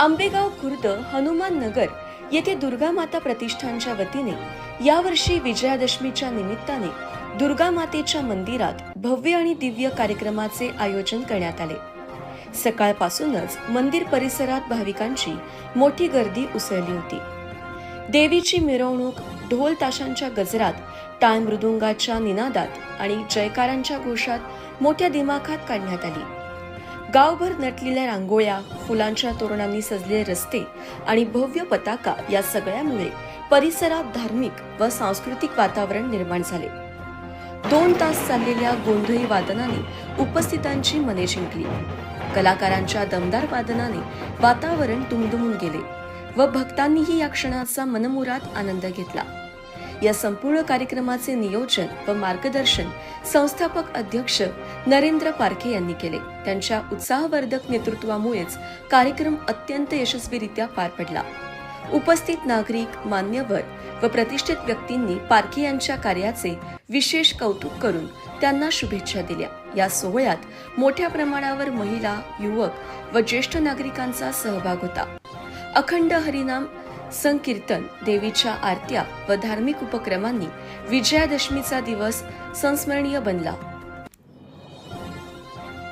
आंबेगाव खुर्द हनुमान नगर येथे दुर्गा माता प्रतिष्ठानच्या वतीने यावर्षी विजयादशमीच्या निमित्ताने दुर्गा मातेच्या मंदिरात भव्य आणि दिव्य कार्यक्रमाचे आयोजन करण्यात आले. सकाळपासूनच मंदिर परिसरात भाविकांची मोठी गर्दी उसळली होती. देवीची मिरवणूक ढोल ताशांच्या गजरात टाळ मृदुंगाच्या निनादात आणि जयकारांच्या घोषात मोठ्या दिमाखात काढण्यात आली. गावभर नटलेल्या रांगोळ्या फुलांच्या तोरणांनी सजलेले रस्ते आणि भव्य पताका या सगळ्यामुळे परिसरात धार्मिक व सांस्कृतिक वातावरण निर्माण झाले. दोन तास चाललेल्या गोंधळी वादनाने उपस्थितांची मने जिंकली. कलाकारांच्या दमदार वादनाने वातावरण दुमदुमून गेले व भक्तांनीही या क्षणाचा मनमुराद आनंद घेतला. या संपूर्ण कार्यक्रमाचे नियोजन व मार्गदर्शन संस्थापक अध्यक्ष नरेंद्र पारखे यांनी केले. त्यांच्या उत्साहवर्धक नेतृत्वामुळेच कार्यक्रम अत्यंत यशस्वीरित्या पार पडला. उपस्थित नागरिक मान्यवर व प्रतिष्ठित व्यक्तींनी पारखे यांच्या कार्याचे विशेष कौतुक करून त्यांना शुभेच्छा दिल्या. या सोहळ्यात मोठ्या प्रमाणावर महिला युवक व ज्येष्ठ नागरिकांचा सहभाग होता. अखंड हरिनाम संकीर्तन देवीच्या आरत्या व धार्मिक उपक्रमांनी विजयादशमीचा दिवस संस्मरणीय बनला.